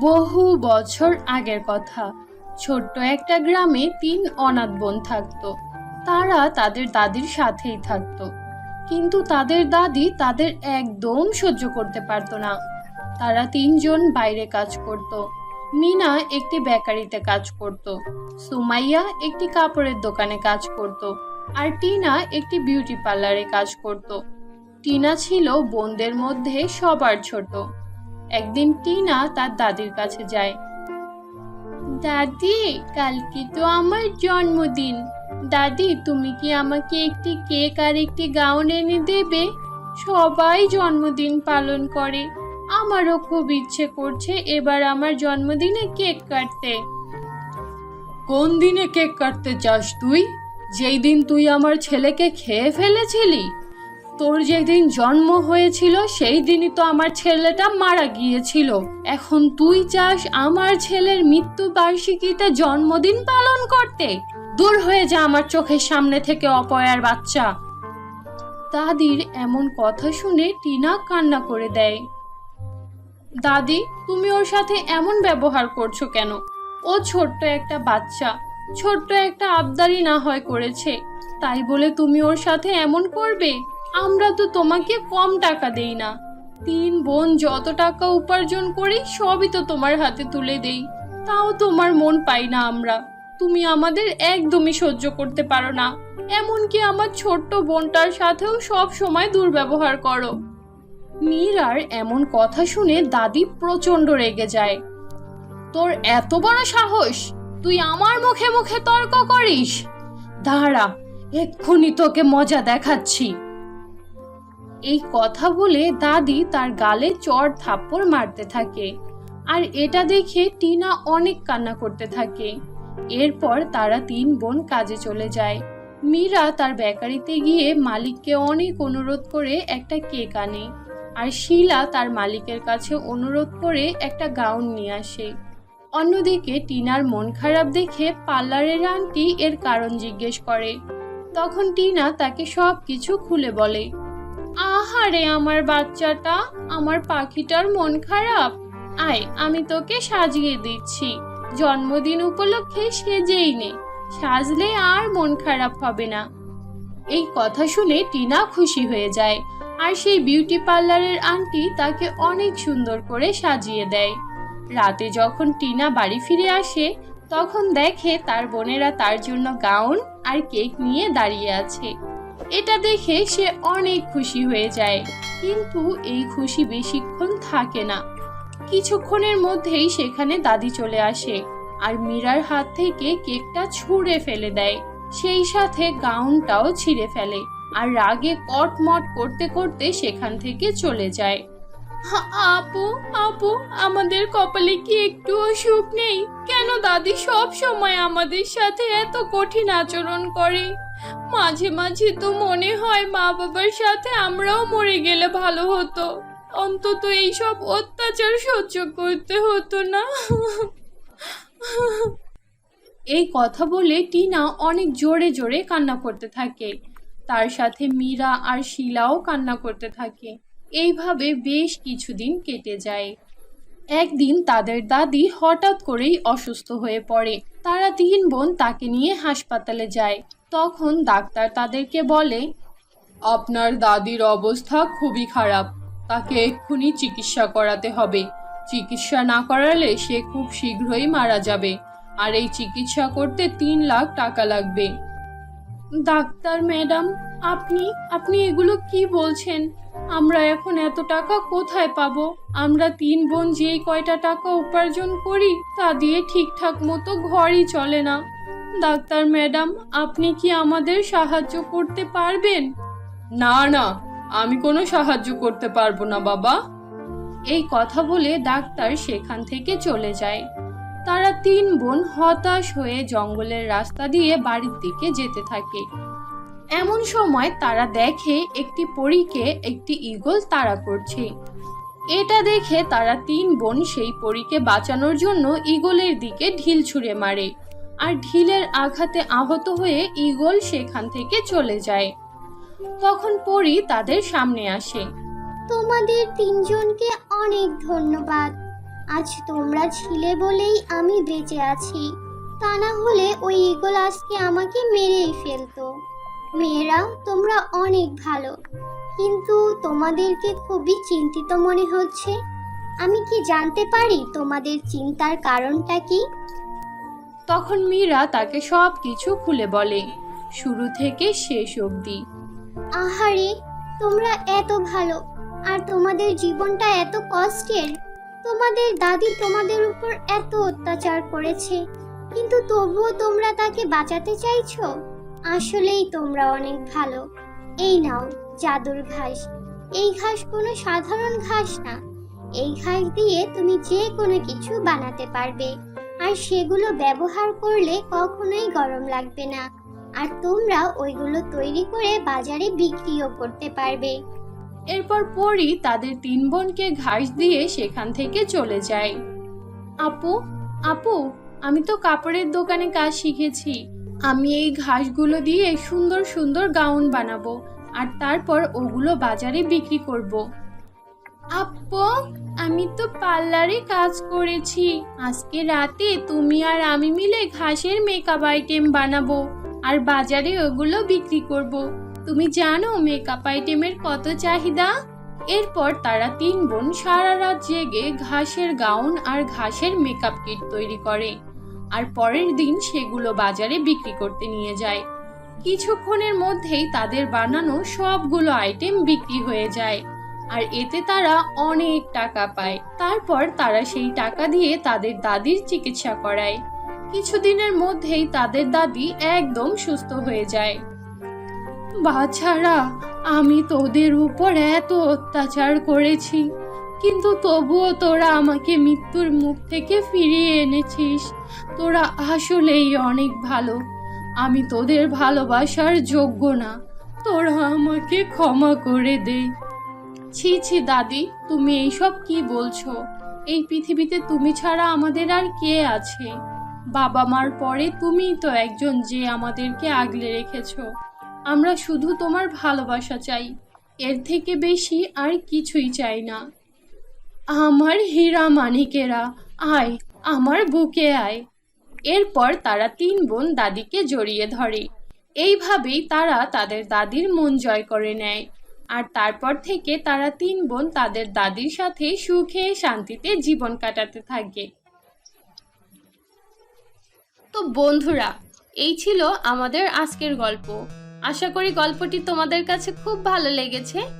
বহু বছর আগের কথা। ছোট্ট একটা গ্রামে তিন অনাথ বোন থাকতো। তারা তাদের দাদির সাথেই থাকতো। কিন্তু তাদের দাদি তাদের একদম সহ্য করতে পারতো না। তারা তিনজন বাইরে কাজ করত। মিনা একটি বেকারিতে কাজ করত। সুমাইয়া একটি কাপড়ের দোকানে কাজ করত। আর টিনা একটি বিউটি পার্লারে কাজ করত। টিনা ছিল বোনদের মধ্যে সবার ছোট। একদিন টিনা তার দাদির কাছে যায়। দাদি, কালকে তো আমার জন্মদিন। দাদি, তুমি কি আমাকে একটি কেক আর একটি গাউন এনে দেবে? সবাই জন্মদিন পালন করে। আমারও খুব ইচ্ছে করছে এবার আমার জন্মদিনে কেক কাটতে। কোন দিনে কেক কাটতে চাস তুই? যেই দিন তুই আমার ছেলেকে খেয়ে ফেলেছিলি তোর যেদিন জন্ম হয়েছিল সেই দিনই তো আমার ছেলেটা মারা গিয়েছিল। এখন তুই চাস আমার ছেলের মৃত্যু বার্ষিকীতে জন্মদিন পালন করতে? দূর হয়ে যা আমার চোখের সামনে থেকে, অপয়ার বাচ্চা। দাদির এমন কথা শুনে টিনা কান্না করে দেয়। দাদি, তুমি ওর সাথে এমন ব্যবহার করছ কেন? ও ছোট্ট একটা বাচ্চা। ছোট্ট একটা আবদারি না হয় করেছে। তাই বলে তুমি ওর সাথে এমন করবে? আমরা তো তোমাকে কম টাকা দেই না। তিন বোন যত টাকা উপার্জন করি, সবই তো তোমার হাতে তুলে দেই। তাও তোমার মন পাই না আমরা। তুমি আমাদের একদমই সহ্য করতে পারো না। এমনকি আমার ছোট্ট বোনটার সাথেও সব সময় দুর্ব্যবহার করো। মীরার এমন কথা শুনে দাদি প্রচণ্ড রেগে যায়। তোর এত বড় সাহস! তুই আমার মুখে মুখে তর্ক করিস? দাঁড়া, এক্ষুনি তোকে মজা দেখাচ্ছি। এই কথা বলে দাদি তার গালে চড় থাপ্পড় মারতে থাকে। আর এটা দেখে টিনা অনেক কান্না করতে থাকে। এরপর তারা তিন বোন কাজে চলে যায়। মীরা তার বেকারিতে গিয়ে মালিককে অনেক অনুরোধ করে একটা কেক আনে। আর শিলা তার মালিকের কাছে অনুরোধ করে একটা গাউন নিয়ে আসে। অন্যদিকে টিনার মন খারাপ দেখে পার্লারের আন্টি এর কারণ জিজ্ঞেস করে। তখন টিনা তাকে সব কিছু খুলে বলে। আহারে, আমার বাচ্চাটা, আমার পাখিটার মন খারাপ। আয়, আমি তোকে সাজিয়ে দিচ্ছি। জন্মদিন উপলক্ষে সেজেই নে। সাজলে আর মন খারাপ হবে না। এই কথা শুনে টিনা খুশি হয়ে যায়, আর সেই বিউটি পার্লারের আন্টি তাকে অনেক সুন্দর করে সাজিয়ে দেয়। রাতে যখন টিনা বাড়ি ফিরে আসে, তখন দেখে তার বোনেরা তার জন্য গাউন আর কেক নিয়ে দাঁড়িয়ে আছে। এটা দেখে সে অনেক খুশি হয়ে যায়। কিন্তু এই খুশি বেশিক্ষণ থাকে না। কিছুক্ষণের মধ্যেই সেখানে দাদি চলে আসে আর মীরার হাত থেকে কেকটা ছুঁড়ে ফেলে দেয়। সেই সাথে গাউনটাও ছিঁড়ে ফেলে আর রাগে কটমট করতে করতে সেখান থেকে চলে যায়। আপু আপু, আমাদের কপালে কি একটুও সুখ নেই? কেন দাদি সব সময় আমাদের সাথে এত কঠিন আচরণ করে? মাঝে মাঝে তো মনে হয় মা বাবার সাথে আমরাও মরে গেলে ভালো হতো। অন্তত এইসব অত্যাচার সহ্য করতে হতো না। এই কথা বলে টিনা অনেক জোরে জোরে কান্না করতে থাকে। তার সাথে মীরা আর শিলাও কান্না করতে থাকে। এইভাবে বেশ কিছুদিন কেটে যায়। একদিন তাদের দাদি হঠাৎ করেই অসুস্থ হয়ে পড়ে। তারা তিন বোন তাকে নিয়ে হাসপাতালে যায়। তখন ডাক্তার তাদেরকে বলে আপনার দাদির অবস্থা খুবই খারাপ। তাকে এক্ষুনি চিকিৎসা করাতে হবে। চিকিৎসা না করালে সে খুব শীঘ্রই মারা যাবে। আর এই চিকিৎসা করতে তিন লাখ টাকা লাগবে। ডাক্তার ম্যাডাম আপনি আপনি এগুলো কি বলছেন? আমরা এখন এত টাকা কোথায় পাবো? আমরা তিন বোন যেই কয়টা টাকা উপার্জন করি তা দিয়ে ঠিকঠাক মতো ঘরই চলে না। ডাক্তার ম্যাডাম আপনি কি আমাদের সাহায্য করতে পারবেন? না না আমি কোনো সাহায্য করতে পারব না বাবা। এই কথা বলে ডাক্তার সেখান থেকে চলে যায়। তারা তিন বোন হতাশ হয়ে জঙ্গলের রাস্তা দিয়ে বাড়ির দিকে যেতে থাকে। এমন সময় তারা দেখে একটি পরীকে একটি ঈগল তাড়া করছে। এটা দেখে তারা তিন বোন সেই পরীকে বাঁচানোর জন্য ঈগলের দিকে ঢিল ছুঁড়ে মারে। আর ঢিলের আঘাতে আহত হয়ে ঈগল সেখান থেকে চলে যায়। তখন পরী তাদের সামনে আসে। তোমাদের তিনজনকে অনেক ধন্যবাদ। আজ তোমরা ছিলে বলেই আমি বেঁচে আছি। তা না হলে ওই ইগল আজকে আমাকে মেরেই ফেলতো। মেয়েরা তোমরা অনেক ভালো। কিন্তু তোমাদেরকে খুবই চিন্তিত মনে হচ্ছে। আমি কি জানতে পারি তোমাদের চিন্তার কারণটা কি? তখন মীরা তাকে সব কিছু খুলে বলে শুরু থেকে শেষ অবধি। আহারে তোমরা এত ভালো আর তোমাদের জীবনটা এত কষ্টের। তোমাদের দাদি তোমাদের উপর এত অত্যাচার করেছে কিন্তু তবুও তোমরা তাকে বাঁচাতে চাইছো? আসলেই তোমরা অনেক ভালো। এই নাও জাদুর ঘাস। এই ঘাস কোনো সাধারণ ঘাস না। এই ঘাস দিয়ে তুমি যে কোনো কিছু বানাতে পারবে। আর সেগুলো ব্যবহার করলে কখনোই গরম লাগবে না। আর তোমরা ওইগুলো তৈরি করে বাজারে বিক্রিও করতে পারবে। এরপর পরি তাদের তিন বোনকে ঘাস দিয়ে সেখান থেকে চলে যায়। আপু আপু, আমি তো কাপড়ের দোকানে কাজ শিখেছি। আমি এই ঘাসগুলো দিয়ে সুন্দর সুন্দর গাউন বানাবো আর তারপর ওগুলো বাজারে বিক্রি করব। আপু আমি তো পার্লারে কাজ করেছি আজকে রাতে তুমি আর আমি মিলে ঘাসের মেকআপ আইটেম বানাবো আর বাজারে ওগুলো বিক্রি করব। তুমি জানো মেকআপ আইটেমের কত চাহিদা এরপর তারা তিন বোন সারা রাত জেগে ঘাসের গাউন আর ঘাসের মেকআপ কিট তৈরি করে আর পরের দিন সেগুলো বাজারে বিক্রি করতে নিয়ে যায়। কিছুক্ষণের মধ্যেই তাদের বানানো সবগুলো আইটেম বিক্রি হয়ে যায়। আর এতে তারা অনেক টাকা পায়। তারপর তারা সেই টাকা দিয়ে তাদের দাদির চিকিৎসা করায়। কিছুদিনের মধ্যেই তাদের দাদি একদম সুস্থ হয়ে যায়। বাছারা, আমি তোদের উপর এত অত্যাচার করেছি। কিন্তু তবুও তোরা আমাকে মৃত্যুর মুখ থেকে ফিরিয়ে এনেছিস। তোরা আসলেই অনেক ভালো। আমি তোদের ভালোবাসার যোগ্য না। তোরা আমাকে ক্ষমা করে দে। ছি ছি, দাদি, তুমি এইসব কি বলছো? এই পৃথিবীতে তুমি ছাড়া আমাদের আর কে আছে? বাবা মার পরে তুমিই তো একজন যে আমাদেরকে আগলে রেখেছ। আমরা শুধু তোমার ভালোবাসা চাই। এর থেকে বেশি আর কিছুই চাই না। আমার হীরা মানিকেরা, আয়, আমার বুকে আয়। এরপর তারা তিন বোন দাদিকে জড়িয়ে ধরে। এইভাবেই তারা তাদের দাদির মন জয় করে নেয়। আর তারপর থেকে তারা তিন বোন তাদের দাদির সাথে সুখে শান্তিতে জীবন কাটাতে থাকে। তো বন্ধুরা, এই ছিল আমাদের আজকের গল্প। আশা করি গল্পটি তোমাদের কাছে খুব ভালো লেগেছে।